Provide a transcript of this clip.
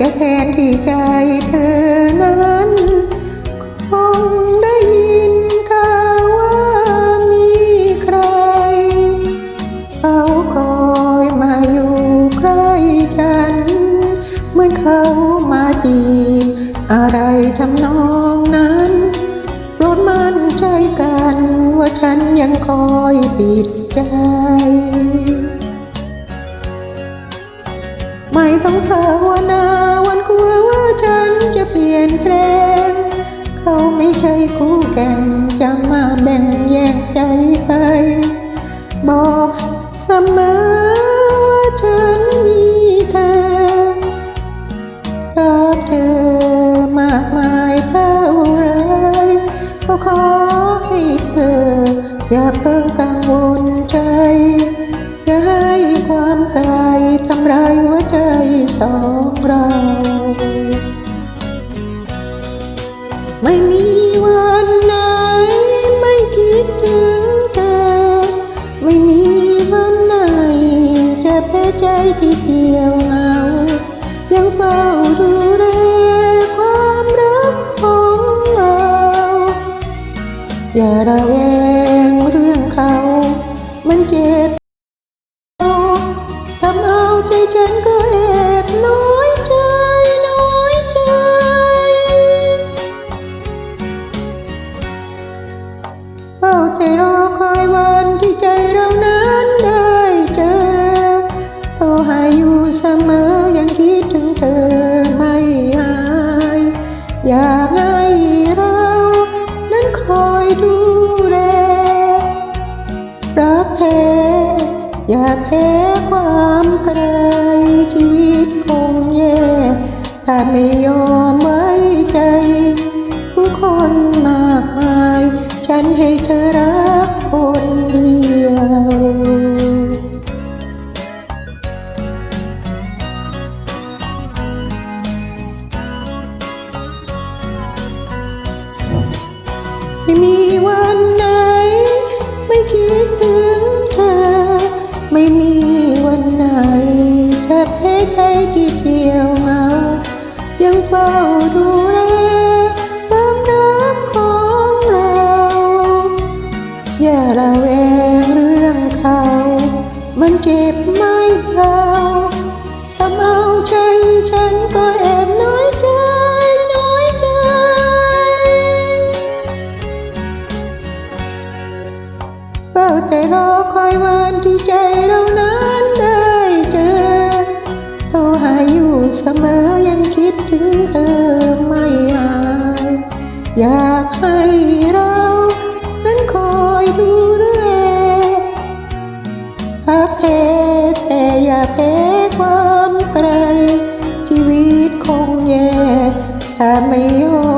ต้องกลัวว่าใครจะแทนที่ใจเธอนั้น คงได้ยินข่าวว่ามีใคร เขาคอยมาอยู่ใกล้ฉัน เหมือนเขามาจีบ อะไรทำนองนั้นโปรดมั่นใจกันว่าฉันยังคอยปิดใจไม่ต้องภาวนา นแปลงเขาไม่ใช่คู่แข่งจะมาแบ่งแยกใจไป บอกเสมอว่าฉันมีเธอรักเธอมากมายเท่าไรก็ขอให้เธอ อย่าเพิ่งกังวลใจอย่าให้ความไกลทำร้ายหัวใจสองเรา ไม่มีวันไหนไม่คิดถึงเธอ ไม่มีวันไหนจะแพ้ใจที่เดียวเหงายังเฝ้าดูแลความรักของเราอย่าระแวงเรื่องเขา มันเจ็บ เฝ้าแต่รอคอยวันที่ใจเรานั้นได้เจอโทรหาอยู่เสมอยังคิดถึงเธอไม่หายอยากให้เรา นั้นคอยดูแลรักแท้อย่าแพ้ความไกลชีวิตคงแย่ถ้าไม่ยอมไว้ใจ ผู้คนมา ฉันให้เธอรักคนเดียวไม่มีวันไหน ไม่คิดถึงเธอ ไม่มีวันไหนจะแพ้ใจที่เดียวเหงา ยังเฝ้าดู มันเจ็บไม่เบาทำเอาใจฉันก็แอบน้อยใจ น้อยใจ เฝ้าแต่รอคอยวันที่ใจเรานั้นได้เจอโทรหาอยู่เสมอยังคิดถึงเธอไม่หาย อยากให้ พักเทแต่อย่าแพ้ความไกล ชีวิตคงแย่ถ้าไม่ยอม